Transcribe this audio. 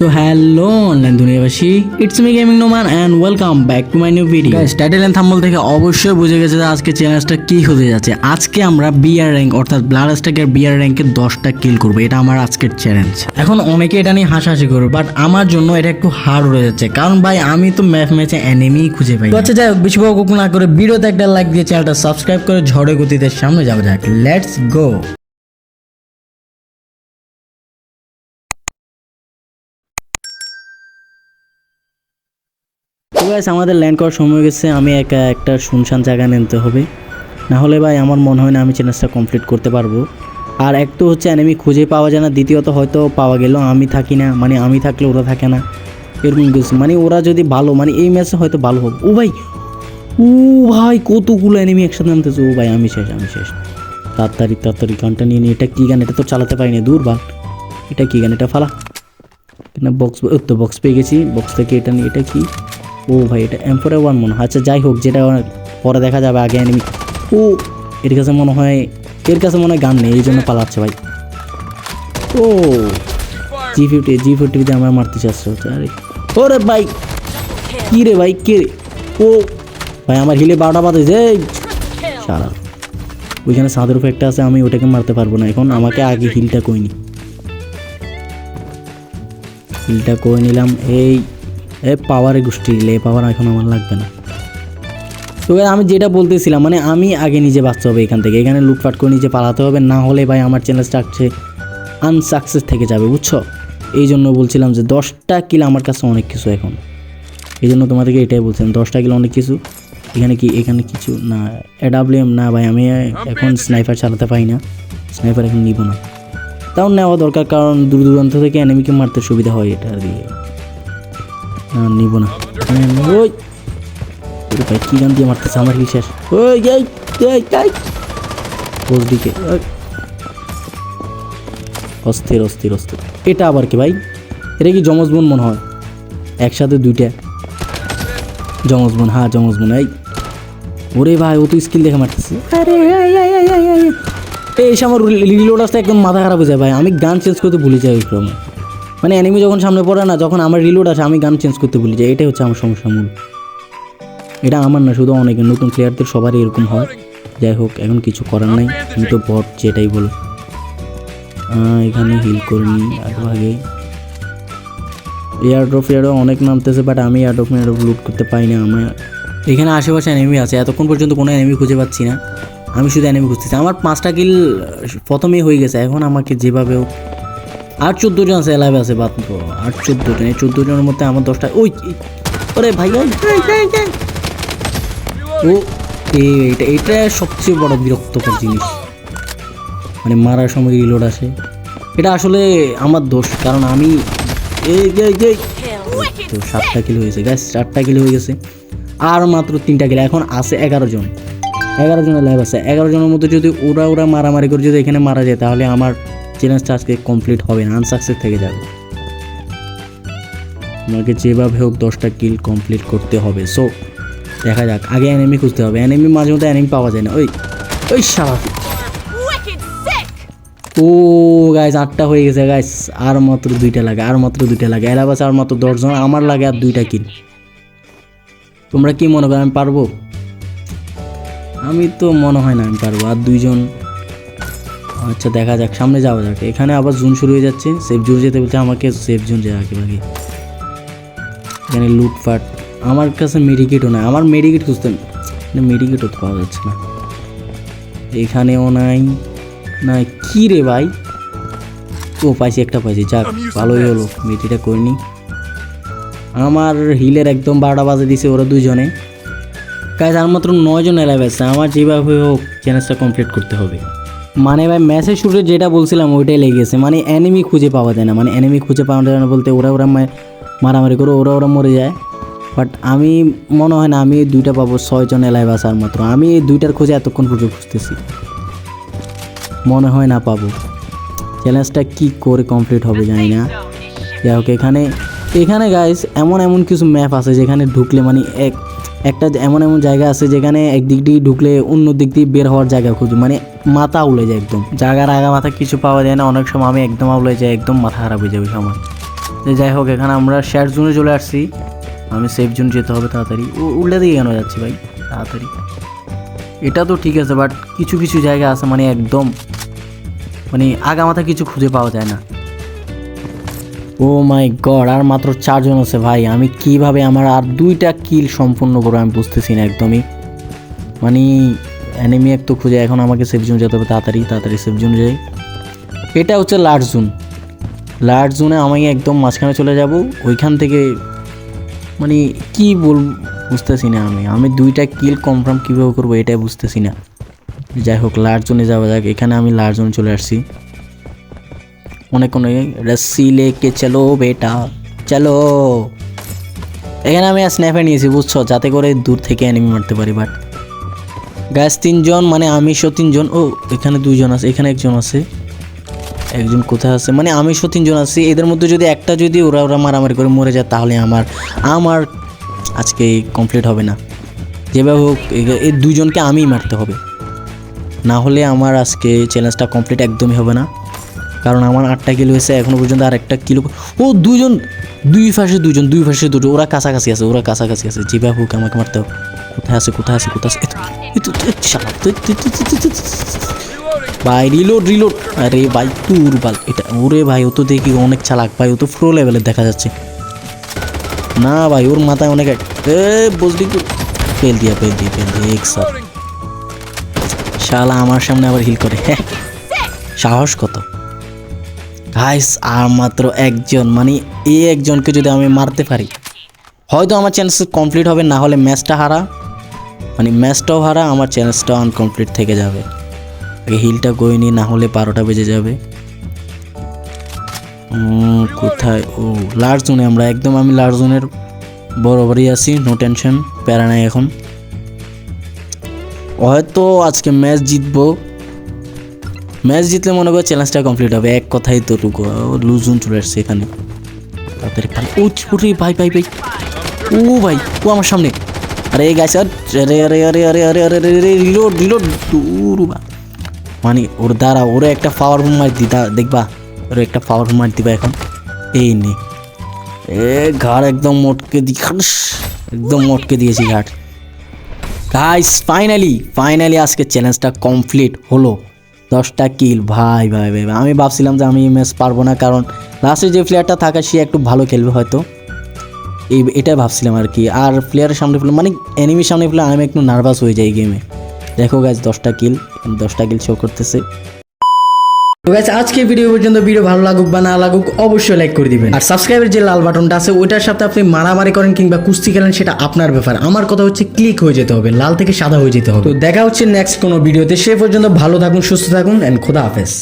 তো hello online দুনিয়াবাসী it's me gaming Noman and welcome back to my new video guys title and thumbnail থেকে অবশ্যই বুঝে গেছে যে আজকে চ্যালেঞ্জটা কি হতে যাচ্ছে। আজকে আমরা বিআর র্যাঙ্ক অর্থাৎ ব্লাড স্ট্যাকের বিআর র্যাঙ্কে দশটা কিল করব। এটা আমার আজকের চ্যালেঞ্জ এখন অনেকে এটা নিয়ে হাসাহাসি করবে বাট আমার জন্য এটা একটু হার্ড হয়ে যাচ্ছে। কারণ ভাই, আমি তো ম্যাথ ম্যাচে অ্যানিমি খুঁজে পাই আচ্ছা যাই হোক বেশি বকবক না করে ভিডিওতে একটা লাইক দিয়ে চ্যানেলটা সাবস্ক্রাইব করে ঝড়ে গতিতে সামনে যাওয়া যাক। লেটস গো গাইস আমাদের ল্যান্ড করার সময় গেছে, আমি একা একটা শুনশান জায়গা নিতে হবে। না হলে ভাই, আমার মনে হয় না আমি চ্যালেঞ্জটা কমপ্লিট করতে পারব। আর এক তো হচ্ছে এনিমি খুঁজে পাওয়া যায় না, দ্বিতীয়ত হয়তো পাওয়া গেল, আমি থাকি না মানে আমি থাকলে ওরা থাকে না, এরকম কিছু। মানে ওরা যদি ভালো মানে এই ম্যাচে হয়তো ভালো হবে। ও ভাই ও ভাই, কতগুলো এনিমি একসাথে নামতেছে ও ভাই, আমি শেষ আমি শেষ। তাড়াতাড়ি তাড়াতাড়ি গানটা নিয়ে নিই এটা কী গান? এটা তো চালাতে পারিনি, দূর বাল এটা কী গান? এটা ফালা। না বক্স তো বক্স পেয়ে গেছি। বক্স থেকে এটা নিয়ে, এটা কি? ও ভাই, এটা এম ফোর ওয়ান মনে হয়। আচ্ছা যাই হোক, যেটা পরে দেখা যাবে, আগে এনিমি ও, এর কাছে মনে হয় এর কাছে মনে হয় গান নেই, এই জন্য পালাচ্ছে ভাই। ও জি ফিফটি জি ফিফটিতে আমার মারতে চাচ্ছে আরে। ওরে ভাই, কি রে ভাই, কে রে? ও, ভাই, আমার হিলে বারোটা বাদ বাজে সারা ওইখানে সাদের উপর আছে, আমি ওটাকে মারতে পারব না, এখন আমাকে আগে হিলটা কইনি হিলটা করে নিলাম, এই। এ পাওয়ারে গোষ্ঠী দিলে এই পাওয়ার এখন আমার লাগবে না। তো আমি যেটা বলতেছিলাম মানে আমি আগে নিজে বাঁচতে হবে এখান থেকে। এখানে লুটপাট করে নিজে পালাতে হবে, না হলে ভাই আমার চ্যালেঞ্জটা আসছে আনসাকসেস থেকে যাবে, বুঝছ? এই জন্য বলছিলাম যে দশটা কিলো আমার কাছে অনেক কিছু এখন। এই জন্য তোমাদেরকে এটাই বলছিলাম, দশটা কিলো অনেক কিছু। এখানে কি, এখানে কিছু? না এডাব্লিউএম না ভাই, আমি এখন স্নাইপার চালাতে পারি না। স্নাইপার এখন নিব না। তাও নেওয়া দরকার, কারণ দূর দূরান্ত থেকে এনিমিকে মারতে সুবিধা হয় এটা দিয়ে না নিব না। ওই। ভাই কি গান দিয়ে মারতেছে আমার কি ওই এই এই এই। পোজ দিকে ওই। অস্থির অস্থির অস্থির। এটা আবার কি ভাই? এটা কি যমজ বোন মনে হয়? একসাথে দুইটা। যমজ বোন হ্যাঁ যমজ এই। ওরে ভাই ও তো স্কিল দেখে মারতেছে। এই, এসে আমার রিলোড আসতে একদম মাথা খারাপ হয়ে যায় ভাই। আমি গান চেঞ্জ করতে ভুলে যাই ওই সময়। মানে অ্যানিমি যখন সামনে পড়ে না, যখন আমার রিলোড আসে, আমি গান চেঞ্জ করতে বলি যাই। এটাই হচ্ছে আমার সমস্যা মূল। এটা আমার না, শুধু অনেক নতুন প্লেয়ারদের সবারই এরকম হয়। যাই হোক, এখন কিছু করার নাই। তুমি তো বট যেটাই বলো। এখানে হিল করে নিই আরও আগে। এয়ারড্রপ এয়ারও অনেক নামতেছে বাট আমি এয়ারড্রপ এয়ারড্রপ লুট করতে পাই না। আমার এখানে আশেপাশে এনিমি আছে। এতক্ষণ পর্যন্ত কোনো এনিমি খুঁজে পাচ্ছি না। আমি শুধু এনিমি খুঁজতেছি। আমার পাঁচটা কিল প্রথমেই হয়ে গেছে। এখন আমাকে যেভাবে হোক আর চোদ্দ জন আছে এলাইভে আছে দাও। আর চোদ্দ জন, এই চোদ্দ জনের মধ্যে আমার দশটা ওই ওরে ভাই। ও, এ- এটা সবচেয়ে বড় বিরক্তকর জিনিস। মানে মারার সময় রিলোড আসে? এটা আসলে আমার দোষ, কারণ আমি তো সাতটা কিলো হয়েছে গ্যাস চারটা কিলো হয়ে গেছে। আর মাত্র তিনটা কিলো এখন আছে এগারো জন। এগারো জনের লাইভ আছে। এগারো জনের মধ্যে যদি ওরা ওরা মারামারি করে যদি এখানে মারা যায়, তাহলে আমার চ্যালেঞ্জটা আজকে কমপ্লিট হবে না আনসাকসেস থেকে যাবে। আমাকে যেভাবে হোক দশটা কিল কমপ্লিট করতে হবে। সো দেখা যাক আগে অ্যানিমি খুঁজতে হবে। অ্যানিমি মাঝে মধ্যে অ্যানিমি পাওয়া যায় না। ওই ওই সারা ও গাইস আটটা হয়ে গেছে গাইস আর মাত্র দুইটা লাগে আর মাত্র দুইটা লাগে। এরা বাসে আর মাত্র দশজন আমার লাগে আর দুইটা কিল তোমরা কি মনে করো আমি পারব? আমি তো মনে হয় না আমি পারব। আর দুইজন আচ্ছা দেখা যাক সামনে যাওয়া যাক। এখানে আবার জুন শুরু হয়ে যাচ্ছে। সেফ জোন যেতে বলছে আমাকে সেফ জোন যায় আগে ভাগে। এখানে লুটপাট। আমার কাছে মেডিকেটও নাই। আমার মেডিকেট খুঁজতে মেডিকেটও তো পাওয়া যাচ্ছে না। এখানেও নাই। না কি রে ভাই? ও পাইছি একটা পাইছি। যাক ভালোই হলো মেয়েটিটা করিনি। আমার হিলের একদম বারোটা বাজে দিছে ওরা দুজনে। কাজ আর মাত্র নয়জন এলাইভ আছে। আমার যেভাবে হোক চ্যালেঞ্জটা কমপ্লিট করতে হবে। মানে ভাই ম্যাচের শুরুতে যেটা বলছিলাম, ওইটাই লেগেছে মানে এনিমি খুঁজে পাওয়া যায় না। মানে এনিমি খুঁজে পাওয়া যায় না বলতে ওরা ওরা মারামারি করে, ওরা ওরা মরে যায়। বাট আমি, মনে হয় না, আমি দুইটা পাবো, ছয়জন এলাইভ আছে আর মাত্র। আমি এই দুইটার খোঁজে এতক্ষণ খুঁজে খুঁজতেছি। মনে হয় না পাবো। চ্যালেঞ্জটা কি করে কমপ্লিট হবে জানি না। যাই হোক, এখানে এখানে গাইস এমন এমন কিছু ম্যাপ আছে যেখানে ঢুকলে মানে এক একটা এমন এমন জায়গা আছে যেখানে একদিক দিয়ে ঢুকলে অন্য দিক দিয়ে বের হওয়ার জায়গা খুঁজি মানে মাথা উলে যায় একদম। জায়গার আগা মাথা কিছু পাওয়া যায় না, অনেক সময় আমি একদম উলে যাই, একদম মাথা খারাপ হয়ে যাবে সময় যাই হোক, এখানে আমরা শেয়ার জোনে চলে আসছি। আমি সেফ জোন যেতে হবে তাড়াতাড়ি। ও উল্টা দিকে কেন যাচ্ছি ভাই? তাড়াতাড়ি। এটা তো ঠিক আছে বাট কিছু কিছু জায়গা আছে মানে একদম মানে আগা মাথা কিছু খুঁজে পাওয়া যায় না। ও মাই গড, আর মাত্র চারজন আছে ভাই। আমি কীভাবে আমার আর দুইটা কিল সম্পূর্ণ করব আমি বুঝতেছি না একদমই। মানে অ্যানিমি এক তো খুঁজে, এখন আমাকে সেফ জোন যেতে হবে, তাড়াতাড়ি তাড়াতাড়ি সেফ জোন যাই। এটা হচ্ছে লার্জ জোন লার্জ জোনে আমি একদম মাঝখানে চলে যাব, ওইখান থেকে মানে কি বল, বুঝতেছি না আমি। আমি দুইটা কিল কনফার্ম কীভাবে করব, এটাই বুঝতেছি না। যাই হোক লার্জ জোনে যাওয়া যাক, এখানে আমি লার্জ জোনে চলে আসছি। অনেক অনেক রস্সি লেকে চলো বেটা, চলো। এখানে আমি স্ন্যাপে নিয়েছি, বুঝছ? যাতে করে দূর থেকে অ্যানিমি মারতে পারি বাট গ্যাস তিনজন মানে আমি সো তিনজন, ও, এখানে দুইজন আছে, এখানে একজন আছে। একজন কোথায় আছে? মানে আমি সো তিনজন আছি, এদের মধ্যে যদি একটা যদি ওরা ওরা মারামারি করে মরে যায়, তাহলে আমার আমার আজকে কমপ্লিট হবে না। যেভাবে হোক এই দুজনকে আমিই মারতে হবে। না হলে আমার আজকে চ্যালেঞ্জটা কমপ্লিট একদমই হবে না। কারণ আমার আটটা কিলো হয়েছে, এখনও পর্যন্ত আর একটা কিলো ও দুজন দুই পাশে দুজন দুই পাশে দুটো, ওরা কাছাকাছি আছে, ওরা কাছাকাছি আছে। যেভাবে হোক, আমাকে মারতে হবে। কোথায় আছে কোথায় আছে কোথায় আছে? ভাই রিলোড রিলোড আরে ভাই, তুর বাল, এটা ওরে ভাই, ও তো দেখি অনেক চালাক। ভাই, ও তো প্রো লেভেলের দেখা যাচ্ছে। না ভাই, ওর মাথায় অনেক এ বুঝলি ফেল দিয়া, ফেল দিয়ে ফেল দিয়ে শালা, আমার সামনে আবার হিল করে। হ্যাঁ। সাহস কত? গাইস, আর মাত্র একজন মানে এই একজনকে যদি আমি মারতে পারি, হয়তো আমার চ্যালেঞ্জ কমপ্লিট হবে, না হলে ম্যাচটা হারা। মানে ম্যাচটাও হারা, আমার চ্যালেঞ্জটাও আনকমপ্লিট থেকে যাবে। আগে হিলটা গইনি না হলে বারোটা বেজে যাবে। কোথায়? ও লার্জ জোনে আমরা, একদম আমি লার্জ জোনের বরাবরই আছি নো টেনশন প্যারা নাই এখন। হয়তো আজকে ম্যাচ জিতবো। ম্যাচ জিতলে মনে করো চ্যালেঞ্জটা কমপ্লিট হবে। এক কথাই তো টুকু লুজুন চলে আসছে এখানে। তাড়াতাড়ি পাল ও ওরে ভাই ভাই ভাই। ও ভাই, ও আমার সামনে। আরে গাছ আরে আরে আরে আরে আরে আরে আরে রিলোড রিলোড মানে ওর দ্বারা ওরে একটা পাওয়ার বুম মার দিতা দেখবা? ওর একটা পাওয়ার বুম মার দিবা এখন। এই নে। এ ঘাড় একদম মোটকে দি একদম মোটকে দিয়েছি ঘাট গাইস ফাইনালি ফাইনালি আজকে চ্যালেঞ্জটা কমপ্লিট হলো। দশটা কিল ভাই ভাই ভাই। আমি ভাবছিলাম যে আমি ম্যাচ পারব না, কারণ লাস্টে যে প্লেয়ারটা থাকা, সে একটু ভালো খেলবে হয়তো। এই, এটাই ভাবছিলাম আর কি। আর প্লেয়ারের সামনে ফেলে মানে এনিমির সামনে ফেলে আমি একটু নার্ভাস হয়ে যাই গেমে দেখো গাছ দশটা কিল দশটা কিল শো করতেছে। তো আজকে ভিডিও পর্যন্ত ভিডিও ভালো লাগুক বা না লাগুক, অবশ্যই লাইক করে দিবেন। আর সাবস্ক্রাইবের যে লাল বাটনটা আছে, ওইটার সাথে আপনি মারামারি করেন কিংবা কুস্তি খেলেন, সেটা আপনার ব্যাপার। আমার কথা হচ্ছে ক্লিক হয়ে যেতে হবে, লাল থেকে সাদা হয়ে যেতে হবে। তো দেখা হচ্ছে নেক্সট কোনো ভিডিওতে সে পর্যন্ত ভালো থাকুন, সুস্থ থাকুন অ্যান্ড খোদা হাফেজ।